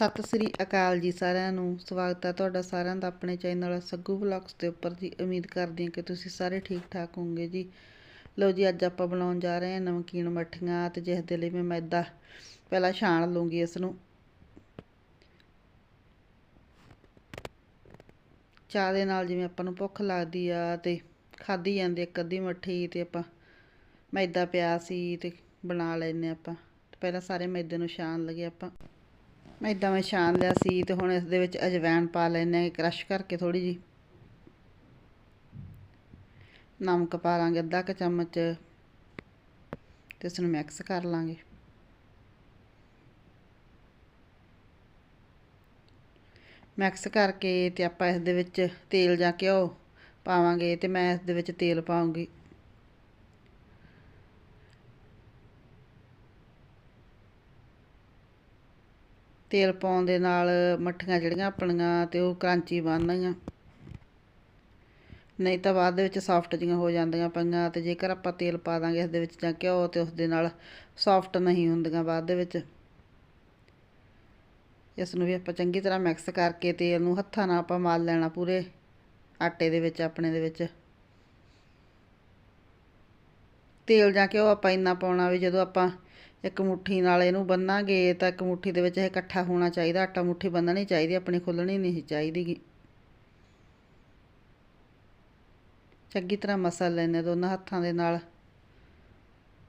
ਸਤਿ ਸ੍ਰੀ ਅਕਾਲ ਜੀ ਸਾਰਿਆਂ ਨੂੰ। ਸਵਾਗਤ ਹੈ ਤੁਹਾਡਾ ਸਾਰਿਆਂ ਦਾ ਆਪਣੇ ਚੈਨਲ ਸੱਗੂ ਵਲੌਗਸ ਦੇ ਉੱਪਰ ਜੀ। ਉਮੀਦ ਕਰਦੀ ਹਾਂ ਕਿ ਤੁਸੀਂ ਸਾਰੇ ਠੀਕ ਠਾਕ ਹੋਵੋਗੇ ਜੀ। ਲਓ ਜੀ, ਅੱਜ ਆਪਾਂ ਬਣਾਉਣ ਜਾ ਰਹੇ ਹਾਂ ਨਮਕੀਨ ਮੱਠੀਆਂ ਤੇ ਜਿਸ ਦੇ ਲਈ ਮੈਂ ਮੈਦਾ ਪਹਿਲਾਂ ਛਾਣ ਲੂੰਗੀ ਇਸ ਨੂੰ। ਚਾਹ ਦੇ ਨਾਲ ਜਿਵੇਂ ਆਪਾਂ ਨੂੰ ਭੁੱਖ ਲੱਗਦੀ ਆ ਤੇ ਖਾਧੀ ਜਾਂਦੀ ਇੱਕ ਅੱਧੀ ਮੱਠੀ ਤੇ ਆਪਾਂ ਮੈਦਾ ਪਿਆ ਸੀ ਤੇ ਬਣਾ ਲੈਨੇ ਆਪਾਂ। ਪਹਿਲਾਂ ਸਾਰੇ ਮੈਦੇ ਨੂੰ ਛਾਣ ਲਗੇ ਆਪਾਂ। ਮੈਂ ਮੈਦਾ ਮੈਂ ਛਾਣ ਲਿਆ ਸੀ ਤੇ ਹੁਣ ਇਸ ਦੇ ਵਿੱਚ ਅਜਵੈਣ ਪਾ ਲੈਨੇ ਆ ਕ੍ਰਸ਼ ਕਰਕੇ ਥੋੜੀ ਜੀ ਨਮਕ ਪਾ ਲਾਂਗੇ, ਅੱਧਾ ਕ ਚਮਚ। ਤੇ ਇਸ ਨੂੰ ਮਿਕਸ ਕਰ ਲਾਂਗੇ। ਮਿਕਸ ਕਰਕੇ ਤੇ ਆਪਾਂ ਇਸ ਦੇ ਵਿੱਚ ਤੇਲ ਜਾਂ ਘਿਓ ਪਾਵਾਂਗੇ ਤੇ ਮੈਂ ਇਸ ਦੇ ਵਿੱਚ ਤੇਲ ਪਾਉਂਗੀ ਤੇਲ ਪਾਉਣ ਦੇ ਨਾਲ ਮੱਠੀਆਂ ਜਿਹੜੀਆਂ ਆਪਣੀਆਂ ਤੇ ਉਹ ਕਰੰਚੀ ਬਣਨਗੀਆਂ ਨਹੀਂ ਤਾਂ ਬਾਅਦ ਦੇ ਵਿੱਚ ਸੌਫਟ ਜੀਆਂ ਹੋ ਜਾਂਦੀਆਂ ਪਈਆਂ ਤੇ ਜੇਕਰ ਆਪਾਂ ਤੇਲ ਪਾ ਦਾਂਗੇ ਇਸ ਦੇ ਵਿੱਚ ਜਾਂ ਘਿਓ ਤੇ ਉਸ ਦੇ ਨਾਲ ਸੌਫਟ ਨਹੀਂ ਹੁੰਦੀਆਂ ਬਾਅਦ ਦੇ ਵਿੱਚ। ਇਸ ਨੂੰ ਵੀ ਆਪਾਂ ਚੰਗੀ ਤਰ੍ਹਾਂ ਮਿਕਸ ਕਰਕੇ ਤੇਲ ਨੂੰ ਹੱਥਾਂ ਨਾਲ ਆਪਾਂ ਮਾਲ ਲੈਣਾ ਪੂਰੇ ਆਟੇ ਦੇ ਵਿੱਚ, ਆਪਣੇ ਦੇ ਵਿੱਚ। ਤੇਲ ਜਾਂ ਘਿਓ ਆਪਾਂ ਇੰਨਾ ਪਾਉਣਾ ਵੀ ਜਦੋਂ ਆਪਾਂ ਇੱਕ ਮੁੱਠੀ ਨਾਲ ਇਹਨੂੰ ਬੰਨਾਂਗੇ ਤਾਂ ਇੱਕ ਮੁੱਠੀ ਦੇ ਵਿੱਚ ਇਹ ਇਕੱਠਾ ਹੋਣਾ ਚਾਹੀਦਾ। ਆਟਾ ਮੁੱਠੀ ਬੰਨਣੀ ਚਾਹੀਦੀ, ਆਪਣੀ ਖੁੱਲਣੀ ਨਹੀਂ ਚਾਹੀਦੀ ਚੰਗੀ ਤਰ੍ਹਾਂ ਮਸਲ ਲੈਣੇ ਦੋਨਾਂ ਹੱਥਾਂ ਦੇ ਨਾਲ,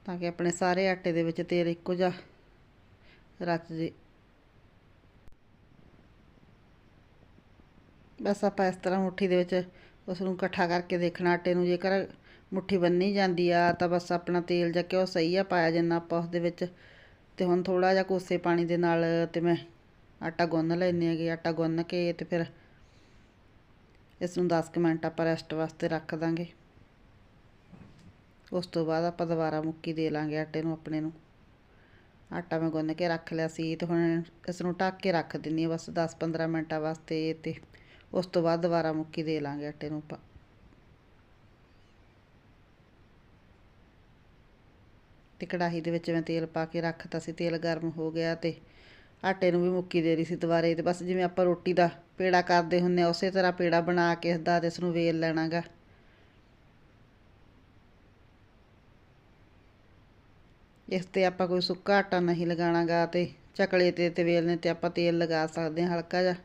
ਤਾਂ ਕਿ ਆਪਣੇ ਸਾਰੇ ਆਟੇ ਦੇ ਵਿੱਚ ਤੇਲ ਇੱਕੋ ਜਿਹਾ ਰਚ ਜੇ। ਬਸ ਆਪਾਂ ਇਸ ਤਰ੍ਹਾਂ ਮੁੱਠੀ ਦੇ ਵਿੱਚ ਉਸ ਨੂੰ ਇਕੱਠਾ ਕਰਕੇ ਦੇਖਣਾ, ਆਟੇ ਨੂੰ ਜੇਕਰ ਮੁੱਠੀ ਬੰਨੀ ਜਾਂਦੀ ਆ, ਤਾਂ ਬਸ ਆਪਣਾ ਤੇਲ ਜਾਂ ਘਿਓ ਸਹੀ ਆ, ਪਾਇਆ ਜਿੰਨਾ ਆਪਾਂ ਉਸ ਦੇ ਵਿੱਚ। ਤੇ ਹੁਣ ਥੋੜਾ ਜਿਹਾ ਕੋਸੇ ਪਾਣੀ ਦੇ ਨਾਲ ਤੇ ਮੈਂ ਆਟਾ ਗੁੰਨ ਲੈਣੀ ਹੈਗੀ ਆਟਾ ਗੁੰਨ ਕੇ ਤੇ ਫਿਰ ਇਸ ਨੂੰ 10 ਮਿੰਟ ਆਪਾਂ ਰੈਸਟ ਵਾਸਤੇ ਰੱਖ ਦਾਂਗੇ। ਉਸ ਤੋਂ ਬਾਅਦ ਆਪਾਂ ਦੁਬਾਰਾ ਮੁੱਕੀ ਦੇ ਲਾਂਗੇ ਆਟੇ ਨੂੰ ਆਪਣੇ ਨੂੰ। ਆਟਾ ਮੈਂ ਗੁੰਨ ਕੇ ਰੱਖ ਲਿਆ ਸੀ ਤੇ ਹੁਣ ਇਸ ਨੂੰ ਢੱਕ ਕੇ ਰੱਖ ਦਿੰਨੀ ਆ, ਬਸ 10-15 ਮਿੰਟਾਂ ਵਾਸਤੇ ਤੇ ਉਸ ਤੋਂ ਬਾਅਦ ਦੁਬਾਰਾ ਮੁੱਕੀ ਦੇ ਲਾਂਗੇ ਆਟੇ ਨੂੰ ਆਪਾਂ। ਤੇ ਕੜਾਹੀ ਦੇ ਵਿੱਚ ਮੈਂ ਤੇਲ ਪਾ ਕੇ ਰੱਖਤਾ ਸੀ, ਤੇਲ ਗਰਮ ਹੋ ਗਿਆ ਤੇ ਆਟੇ ਨੂੰ ਵੀ ਮੁੱਕੀ ਦੇ ਰਹੀ ਸੀ ਦੁਬਾਰੇ ਤੇ ਬਸ ਜਿਵੇਂ ਆਪਾਂ ਰੋਟੀ ਦਾ ਪੇੜਾ ਕਰਦੇ ਹੁੰਨੇ ਆ, ਉਸੇ ਤਰ੍ਹਾਂ ਪੇੜਾ ਬਣਾ ਕੇ ਇਸਦਾ ਤੇ ਇਸ ਨੂੰ ਵੇਲ ਲੈਣਾਗਾ। ਇਸ ਤੇ ਆਪਾਂ ਕੋਈ ਸੁੱਕਾ ਆਟਾ ਨਹੀਂ ਲਗਾਣਾਗਾ ਤੇ ਚਕਲੇ ਤੇ ਤੇ ਵੇਲਣੇ ਤੇ ਆਪਾਂ ਤੇਲ ਲਗਾ ਸਕਦੇ ਹਾਂ ਹਲਕਾ ਜਿਹਾ।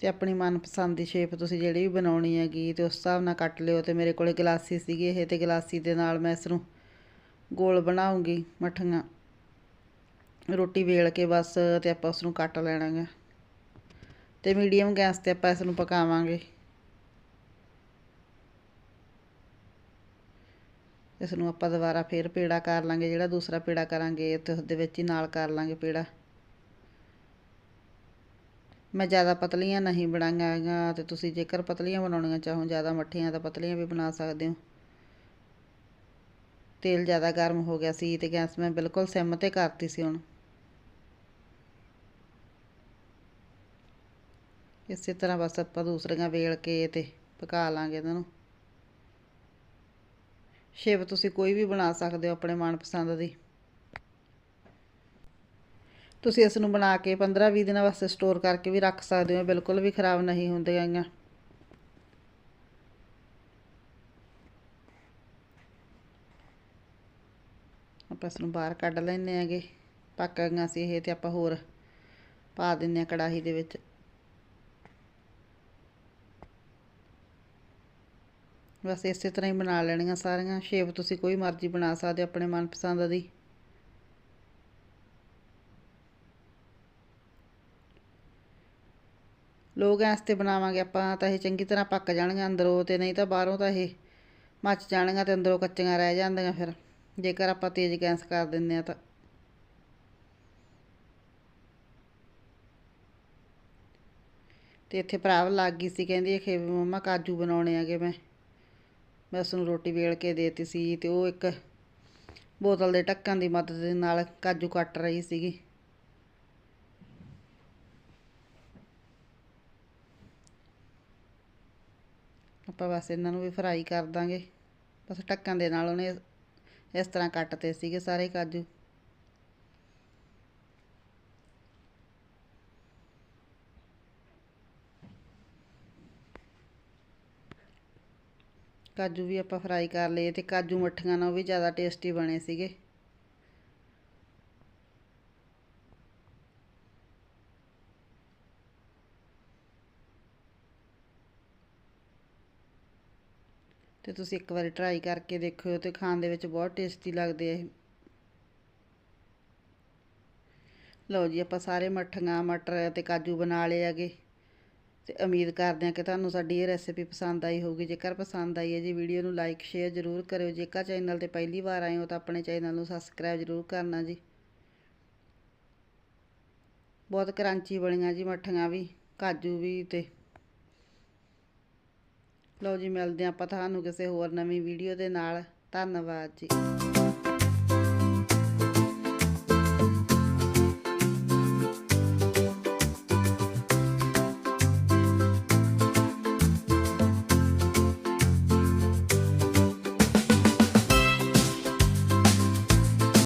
ਤੇ ਆਪਣੀ ਮਨਪਸੰਦ ਦੀ ਸ਼ੇਪ ਤੁਸੀਂ ਜਿਹੜੀ ਵੀ ਬਣਾਉਣੀ ਹੈਗੀ ਤੇ ਉਸ ਹਿਸਾਬ ਨਾਲ ਕੱਟ ਲਿਓ ਤੇ ਮੇਰੇ ਕੋਲੇ ਗਲਾਸੀ ਸੀਗੇ ਇਹ ਤੇ ਗਲਾਸੀ ਦੇ ਨਾਲ ਮੈਂ ਇਸ ਨੂੰ ਗੋਲ ਬਣਾਉਂਗੀ ਮਠੀਆਂ। ਰੋਟੀ ਵੇਲ ਕੇ ਬਸ ਤੇ ਆਪਾਂ ਉਸ ਨੂੰ ਕੱਟ ਲੈਣਾਗਾ। ਤੇ ਮੀਡੀਅਮ ਗੈਸ ਤੇ ਆਪਾਂ ਇਸ ਨੂੰ ਪਕਾਵਾਂਗੇ। ਇਸ ਨੂੰ ਆਪਾਂ ਦੁਬਾਰਾ ਫੇਰ ਪੇੜਾ ਕਰ ਲਾਂਗੇ ਜਿਹੜਾ ਦੂਸਰਾ ਪੇੜਾ ਕਰਾਂਗੇ ਤੇ ਉਸ ਦੇ ਵਿੱਚ ਹੀ ਨਾਲ ਕਰ ਲਾਂਗੇ ਪੇੜਾ। ਮੈਂ ਜ਼ਿਆਦਾ ਪਤਲੀਆਂ ਨਹੀਂ ਬਣਾਈਆਂ ਤੇ ਤੁਸੀਂ ਜੇਕਰ ਪਤਲੀਆਂ ਬਣਾਉਣੀਆਂ ਚਾਹੋ, ਜ਼ਿਆਦਾ ਮੱਠੀਆਂ ਤਾਂ ਪਤਲੀਆਂ ਵੀ ਬਣਾ ਸਕਦੇ ਹੋ। ਤੇਲ ਜ਼ਿਆਦਾ ਗਰਮ ਹੋ ਗਿਆ ਸੀ ਤੇ ਗੈਸ ਮੈਂ ਬਿਲਕੁਲ ਸਿਮ ਤੇ ਕਰਤੀ ਸੀ ਹੁਣ। ਇਸੇ ਤਰ੍ਹਾਂ ਬਸ ਆਪਾਂ ਦੂਸਰੀਆਂ ਵੇਲ ਕੇ ਤੇ ਪਕਾ ਲਾਂਗੇ ਇਹਨਾਂ ਨੂੰ। ਸ਼ੇਪ ਤੁਸੀਂ ਕੋਈ ਵੀ ਬਣਾ ਸਕਦੇ ਹੋ ਆਪਣੇ ਮਨਪਸੰਦ ਦੀ। ਤੁਸੀਂ ਇਸ ਨੂੰ ਬਣਾ ਕੇ 15-20 ਦਿਨਾਂ ਵਾਸਤੇ ਸਟੋਰ ਕਰਕੇ ਵੀ ਰੱਖ ਸਕਦੇ ਹੋ, ਬਿਲਕੁਲ ਵੀ ਖਰਾਬ ਨਹੀਂ ਹੁੰਦੀਆਂ ਆਈਆਂ। ਆਪਾਂ ਇਸ ਨੂੰ ਬਾਹਰ ਕੱਢ ਲੈਣੇ ਆਗੇ ਪੱਕ ਗਈਆਂ ਸੀ ਇਹ ਤੇ ਆਪਾਂ ਹੋਰ ਪਾ ਦਿੰਨੇ ਆ ਕੜਾਹੀ ਦੇ ਵਿੱਚ। ਬਸ ਇਸੇ ਤਰ੍ਹਾਂ ਹੀ ਬਣਾ ਲੈਣੀਆਂ ਸਾਰੀਆਂ ਸ਼ੇਪ ਤੁਸੀਂ ਕੋਈ ਮਰਜ਼ੀ ਬਣਾ ਸਕਦੇ ਆਪਣੇ ਮਨਪਸੰਦ ਦੀ। ਲੋ ਗੈਸ ਤੇ ਬਣਾਵਾਂਗੇ, ਆਪਾਂ ਤਾਂ ਇਹ ਚੰਗੀ ਤਰ੍ਹਾਂ ਪੱਕ ਜਾਣਗੀਆਂ ਅੰਦਰੋਂ ਤੇ ਨਹੀਂ ਤਾਂ ਬਾਹਰੋਂ ਤਾਂ ਇਹ ਮੱਚ ਜਾਣਗੀਆਂ ਤੇ ਅੰਦਰੋਂ ਕੱਚੀਆਂ ਰਹਿ ਜਾਂਦੀਆਂ ਫਿਰ। ਜੇਕਰ ਆਪਾਂ ਤੇਜ਼ ਗੈਸ ਕਰ ਦਿੰਦੇ ਆ ਤਾਂ। ਤੇ ਇੱਥੇ ਭਰਾਵ ਲੱਗ ਗਈ ਸੀ, ਕਹਿੰਦੀ ਕਿ ਮੰਮਾ ਕਾਜੂ ਬਣਾਉਣੇ ਆਗੇ ਮੈਂ। ਮੈਂ ਉਸ ਨੂੰ ਰੋਟੀ ਵੇਲ ਕੇ ਦੇਤੀ ਸੀ ਤੇ ਉਹ ਇੱਕ ਬੋਤਲ ਦੇ ਢੱਕਣ ਦੀ ਮਦਦ ਦੇ ਨਾਲ ਕਾਜੂ ਕੱਟ ਰਹੀ ਸੀਗੀ। ਆਪਾਂ ਬਸ ਇਹਨਾਂ ਨੂੰ ਵੀ ਫਰਾਈ ਕਰ ਦਾਂਗੇ। ਬਸ ਢੱਕਣ ਦੇ ਨਾਲ ਉਹਨੇ ਇਸ ਤਰ੍ਹਾਂ ਕੱਟਤੇ ਸੀਗੇ ਸਾਰੇ ਕਾਜੂ। ਕਾਜੂ ਵੀ ਆਪਾਂ ਫਰਾਈ ਕਰ ਲਏ ਤੇ ਕਾਜੂ ਮੱਠੀਆਂ ਨਾਲ ਉਹ ਵੀ ਜ਼ਿਆਦਾ ਟੇਸਟੀ ਬਣੇ ਸੀਗੇ। ਤੇ ਤੁਸੀਂ ਇੱਕ ਵਾਰੀ ਟਰਾਈ ਕਰਕੇ ਦੇਖਿਓ ਤੇ ਖਾਣ ਦੇ ਵਿੱਚ ਬਹੁਤ ਟੇਸਟੀ ਲੱਗਦੇ ਆ ਲਓ ਜੀ, ਆਪਾਂ ਸਾਰੇ ਮੱਠੀਆਂ, ਮਟਰ ਤੇ ਕਾਜੂ ਬਣਾ ਲਏ ਹੈਗੇ। ਤੇ ਉਮੀਦ ਕਰਦੇ ਹਾਂ ਕਿ ਤੁਹਾਨੂੰ ਸਾਡੀ ਇਹ ਰੈਸਿਪੀ ਪਸੰਦ ਆਈ ਹੋਊਗੀ। ਜੇਕਰ ਪਸੰਦ ਆਈ ਹੈ ਜੀ ਵੀਡੀਓ ਨੂੰ ਲਾਈਕ ਸ਼ੇਅਰ ਜ਼ਰੂਰ ਕਰਿਓ। ਜੇਕਰ ਚੈਨਲ ਤੇ ਪਹਿਲੀ ਵਾਰ ਆਏ ਹੋ ਤਾਂ ਆਪਣੇ ਚੈਨਲ ਨੂੰ ਸਬਸਕ੍ਰਾਈਬ ਜ਼ਰੂਰ ਕਰਨਾ ਜੀ। ਬਹੁਤ ਕਰੰਚੀ ਬਣੀਆਂ ਜੀ ਮੱਠੀਆਂ ਵੀ, ਕਾਜੂ ਵੀ ਤੇ ਲਓ ਜੀ ਮਿਲਦੇ ਹਾਂ ਆਪਾਂ ਤੁਹਾਨੂੰ ਕਿਸੇ ਹੋਰ ਨਵੀਂ ਵੀਡੀਓ ਦੇ ਨਾਲ। ਧੰਨਵਾਦ ਜੀ।